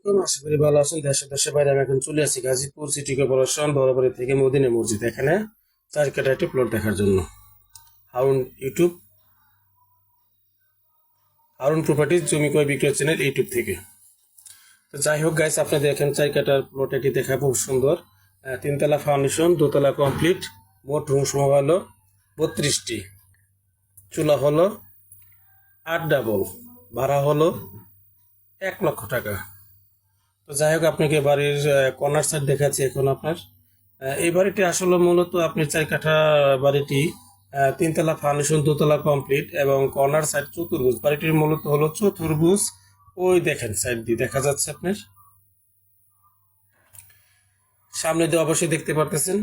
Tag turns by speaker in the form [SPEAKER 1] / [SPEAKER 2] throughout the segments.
[SPEAKER 1] আলাইকুম, আশা করি ভালো আছেন দেশে দেশে বাইরে আমি এখন চলে আসি গাজীপুর সিটি কর্পোরেশন বরাবরী থেকে মদিনা মসজিদ। এখানে চার কাটা একটি প্লট দেখার জন্য। হারুন ইউটিউব হারুন প্রপার্টিজ জমি ক্রয় বিক্রয় চ্যানেল ইউটিউব থেকে। তো যাই হোক গাইস আপনি দেখেন চার কাটার প্লট এটি দেখা খুব সুন্দর। তিনতলা ফাউন্ডেশন দোতলা কমপ্লিট মোট রুম সময় হলো বত্রিশটি। চুলা হলো আট ডাবল ভাড়া হলো এক লক্ষ টাকা। তো যাই হোক, আপনাকে বাড়ির কর্নার সাইড দেখাচ্ছি এখন আপনার। এই বাড়িটি আসলে মূলত আপনি চার কাঠা বাড়িটি তিনতলা ফাউন্ডেশন দোতলা কমপ্লিট এবং কর্নার সাইড চতুর্ভুজ। বাড়িটির মূলত হলো চতুর্ভুজ। ওই দেখেন সাইড দিয়ে দেখা যাচ্ছে আপনার। সামনে দিয়ে অবশ্যই দেখতে পারতেছেন।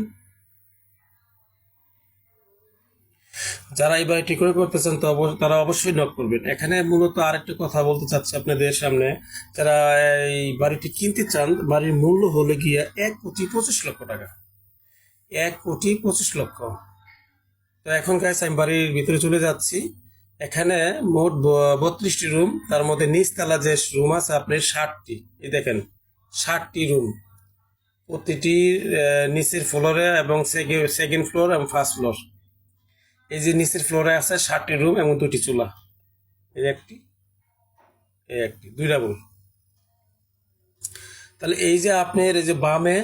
[SPEAKER 1] যারা এই বাড়িটি ক্রয় করতেছেন তো অবশ্য- তারা অবশ্যই নক করবেন। এখানে মূলত আরেকটা কথা বলতে চাচ্ছি আপনাদের সামনে। যারা এই বাড়িটি কিনতে চান, বাড়ির মূল্য হলো গিয়ে এক কোটি পঁচিশ লক্ষ টাকা। এক কোটি পঁচিশ লক্ষ। তো এখন গাইস আমি বাড়ির ভিতরে চলে যাচ্ছি। এখানে মোট বত্রিশটি রুম তার মধ্যে নিচতলা যে রুম আছে আপনার ষাটটি, এই দেখেন, ষাটটি রুম প্রতিটি নিচের ফ্লোরে এবং সেকেন্ড ফ্লোর এবং ফার্স্ট ফ্লোর এই যে নিচের ফ্লোরে আছে ষাটটি রুম এবং দুটি চুলা। এই একটি এই একটি দুই ডাবল তাহলে এই যে আপনার এই যে বামে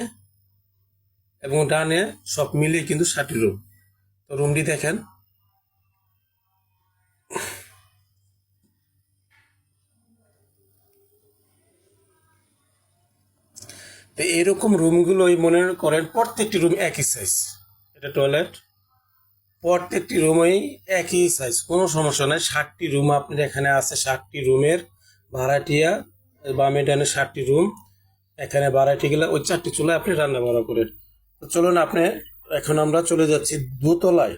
[SPEAKER 1] এবং ডানে সব মিলিয়ে কিন্তু ষাটটি রুম তো রুমটি দেখেন। তো এরকম রুমগুলোই মনে করেন প্রত্যেকটি রুম একই সাইজ এটা টয়লেট প্রত্যেকটি রুমেই একই সাইজ কোনো সমস্যা নাই। ষাটটি রুম আপনার এখানে আছে, ষাটটি রুমের ভাড়াটিয়া বামে ডানে ষাটটি রুম। এখানে ভাড়াটি গেলে ওই চারটি চুলায় আপনি রান্না বান্না করেন তো চলুন আপনি, এখন আমরা চলে যাচ্ছি দোতলায়।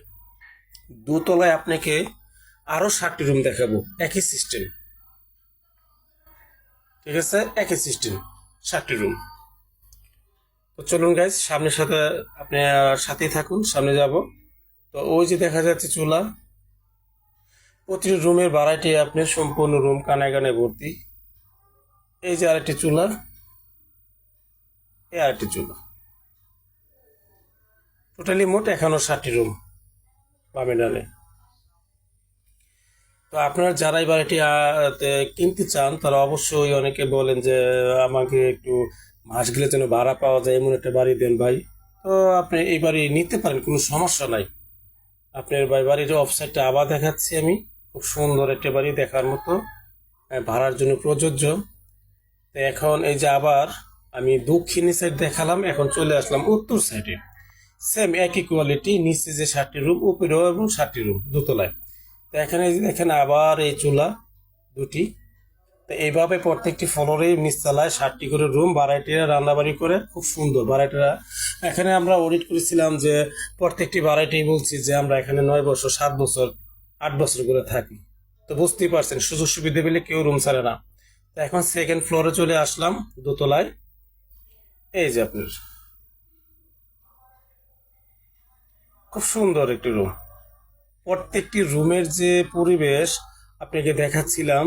[SPEAKER 1] দোতলায় আপনাকে আরও ষাটটি রুম দেখাবো, একই সিস্টেম ঠিক আছে? একই সিস্টেম ষাটটি রুম। তো চলুন গাইজ সামনের সাথে আপনি সাথেই থাকুন, সামনে যাব। তো ওই যে দেখা যাচ্ছে চুলা, প্রতিটি রুমের ভাড়াটি আপনি সম্পূর্ণ রুম কানায় কানায় ভর্তি। এই যে আরেকটি চুলা, এই আরেকটি চুলা। টোটালি মোট এখনও ষাটটি রুম বামে ডানে তো আপনারা যারা এই বাড়িটি কিনতে চান, তারা অবশ্যই অনেকে বলেন যে, আমাকে একটু মাস গেলে যেন ভাড়া পাওয়া যায়, এমন একটা বাড়ি দেন ভাই। তো আপনি এই বাড়ি নিতে পারেন, কোনো সমস্যা নাই। আপনার ভাই বাড়ির অফসাইডটা আবার দেখাচ্ছি আমি। খুব সুন্দর একটা বাড়ি দেখার মতো ভাড়ার জন্য প্রযোজ্য। তো এখন এই যে আবার আমি দক্ষিণী সাইড দেখালাম, এখন চলে আসলাম উত্তর সাইডে সেম একই কোয়ালিটি নিচে যে ষাটটি রুম উপরেও এবং ষাটটি রুম দোতলায়। তো এখানে দেখেন আবার এই চুলা দুটি। তো এইভাবে প্রত্যেকটি ফ্লোরেই নিচতলায় ষাটটি করে রুম বাড়াইটিরা রান্নাবাড়ি করে, খুব সুন্দর বাড়াইটিরা এখানে আমরা অডিট করেছিলাম যে প্রত্যেকটি বাড়াইটি বলছি যে আমরা এখানে নয় বছর, সাত বছর, আট বছর করে থাকি। তো বুঝতেই পারছেন, সুযোগ সুবিধা পেলে কেউ রুম ছাড়ে না। তো এখন সেকেন্ড ফ্লোরে চলে আসলাম দোতলায়। এই যে আপনার। খুব সুন্দর একটি রুম প্রত্যেকটি রুমের যে পরিবেশ আপনাকে দেখাচ্ছিলাম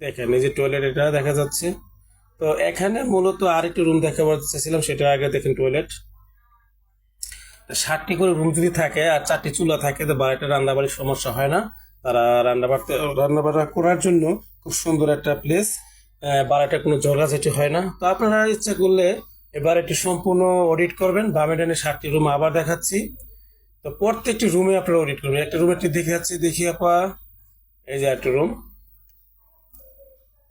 [SPEAKER 1] দেখেন, এই যে টয়লেট এটা দেখা যাচ্ছে। তো এখানে মূলত আরেকটি রুম দেখাবার চাইছিলাম সেটা আগে দেখেন টয়লেট ষাটটি করে রুম যদি থাকে আর চারটি চুলা থাকে, তো বাড়িটা রান্নাবাড়ির সমস্যা হয় না। তারা রান্না বাড়তে রান্না বাড়া করার জন্য খুব সুন্দর একটা প্লেস বাড়িটা কোনো ঝগড়াঝাটি হয় না। তো আপনারা ইচ্ছা করলে এবার এটি সম্পূর্ণ অডিট করবেন। বামে ডানে ষাটটি রুম আবার দেখাচ্ছি। তো প্রত্যেকটি রুমে আপনারা অডিট করবেন। একটা রুমে একটি দেখে যাচ্ছি। দেখি আপা, এই যে একটা রুম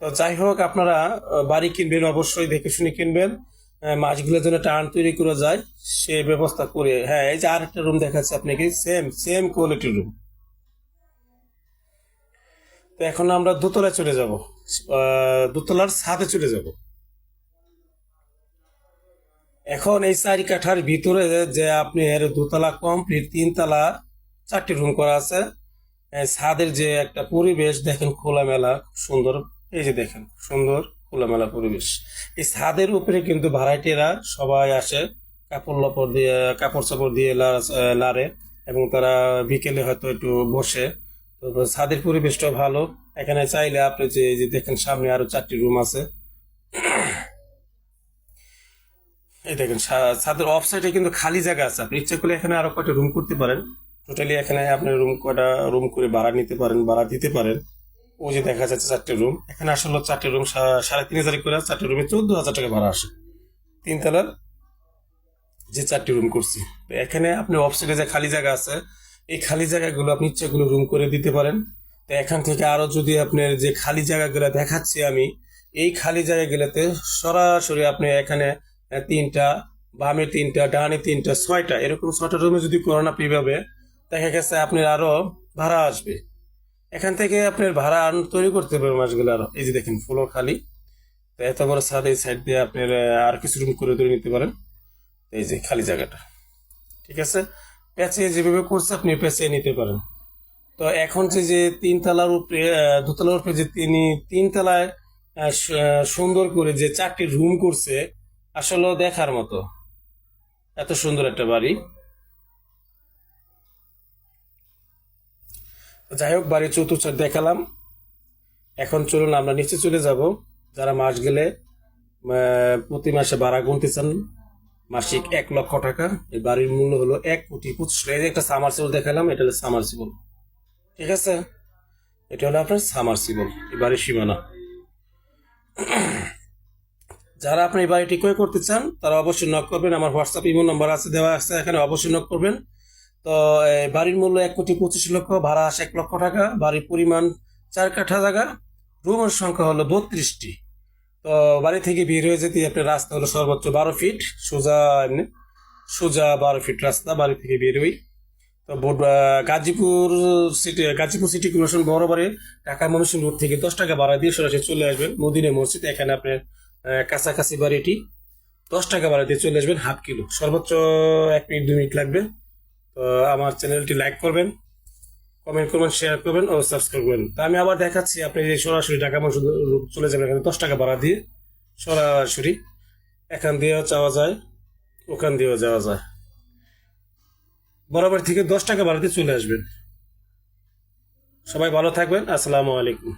[SPEAKER 1] তো যাই হোক, আপনারা বাড়ি কিনবেন, অবশ্যই দেখে শুনে কিনবেন। মাছগুলোর জন্য টান তৈরি করা যায়, সে ব্যবস্থা করে। হ্যাঁ এই যে আরেকটা রুম দেখাচ্ছে আপনাকে সেম সেম কোয়ালিটির রুম তো এখন আমরা দোতলায় চলে যাব। দোতলার ছাদে চলে যাব। এখন এই চারি কাঠার ভিতরে যে আপনি এর দোতলা কমপ্লিট তিনতলা, চারটি রুম করা আছে। ছাদের যে একটা পরিবেশ, দেখেন খোলামেলা, খুব সুন্দর। এই যে দেখেন, সুন্দর খোলামেলা পরিবেশ। এই ছাদের উপরে কিন্তু ভাড়াটিরা সবাই আসে, কাপড় লপড় দিয়ে, কাপড় চাপড় দিয়ে লা- লাড়ে এবং তারা বিকেলে হয়তো একটু বসে। তো ছাদের পরিবেশটা ভালো। এখানে চাইলে আপনি যে যে দেখেন, সামনে আরও চারটি রুম আছে। এই দেখেন ছাদের অফ সাইডে কিন্তু খালি জায়গা আছে। আপনি ইচ্ছা করলে এখানে আরও কয়টা রুম করতে পারেন। টোটালি এখানে আপনি রুম কয়টা রুম করে ভাড়া নিতে পারেন, ভাড়া দিতে পারেন। ও যে দেখা যাচ্ছে চারটে রুম এখানে আসলে চারটে রুম সাড়ে তিন হাজার করে, চারটে রুমে চোদ্দ হাজার টাকা ভাড়া আসে। তিনতলার যে চারটি রুম করছি। এখানে আপনি অফসাইডে যে খালি জায়গা আছে, এই খালি জায়গাগুলো আপনি ইচ্ছাগুলো রুম করে দিতে পারেন। তো এখান থেকে আরও যদি আপনার যে খালি জায়গাগুলো দেখাচ্ছি আমি, এই খালি জায়গাগুলোতে সরাসরি আপনি এখানে তিনটা, বামে তিনটা, ডানে তিনটা, ছয়টা, এরকম ছয়টা রুমে যদি করেন আপনি দেখা গেছে আপনার আরও ভাড়া আসবে। এখান থেকে আপনার ভাড়া আন তৈরি করতে পারবেন মাসগুলো আরও। এই যে দেখেন ফ্লোর খালি। তো এত বড় ছাদ এই সাইড দিয়ে আপনার আর কিছু রুম করে তৈরি নিতে পারেন। এই যে খালি জায়গাটা। ঠিক আছে? পেঁচিয়ে যেভাবে করছে আপনি পেঁচিয়ে নিতে পারেন। তো এখন যে যে তিনতলার উপরে দোতলার উপরে যে তিনি তিনতলায় সুন্দর করে যে চারটি রুম করছে আসলে দেখার মতো। এত সুন্দর একটা বাড়ি। যাই হোক, বাড়ির চতুর্থ দেখালাম। এখন চলুন, আমরা নিচে চলে যাব। যারা মাস গেলে প্রতি মাসে ভাড়া গুনতে চান, মাসিক এক লক্ষ টাকা। এই বাড়ির মূল্য হলো এক কোটি পঁচিশ। এই যে একটা সামারসিবল দেখালাম, এটা হলো সামারসিবল ঠিক আছে? এটা হলো আপনার সামারসিবল এই বাড়ির সীমানা। যারা আপনি এই বাড়িটি ক্রয় করতে চান, তারা অবশ্যই নক করবেন। আমার হোয়াটসঅ্যাপ ইমো নাম্বার আছে, দেওয়া আছে। এখানে অবশ্যই নক করবেন। তো বাড়ির মূল্য এক কোটি পঁচিশ লক্ষ, ভাড়া আসে এক লক্ষ টাকা, বাড়ির পরিমাণ চার কাঠা জায়গা, রুমের সংখ্যা হলো বত্রিশটি। তো, বাড়ি থেকে বের হয়ে যেতে আপনার রাস্তা হলো সর্বোচ্চ বারো ফিট, সোজা এমনি, সোজা বারো ফিট রাস্তা, বাড়ি থেকে বের হই। তো Gazipur city Gazipur city corporation বাড়ি ঢাকা ময়মনসিংহ রোড থেকে দশ টাকা ভাড়া দিয়ে সরাসরি চলে আসবেন মদিনে মসজিদ, এখানে আপনার কাছাকাছি বাড়িটি। দশ টাকা ভাড়া দিয়ে চলে আসবেন হাফ কিলো। সর্বোচ্চ এক মিনিট, দুই মিনিট লাগবে। আমার চ্যানেলটি লাইক করবেন, কমেন্ট করবেন শেয়ার করবেন ও সাবস্ক্রাইব করবেন। তা আমি আবার দেখাচ্ছি আপনি যে সরাসরি ঢাকা মসজিদ চলে যাবেন এখানে দশ টাকা ভাড়া দিয়ে, সরাসরি। এখান দিয়েও চাওয়া যায়, ওখান দিয়েও যাওয়া যায়। বরাবর থেকে দশ টাকা ভাড়াতে চলে আসবেন। সবাই ভালো থাকবেন, আসসালামু আলাইকুম।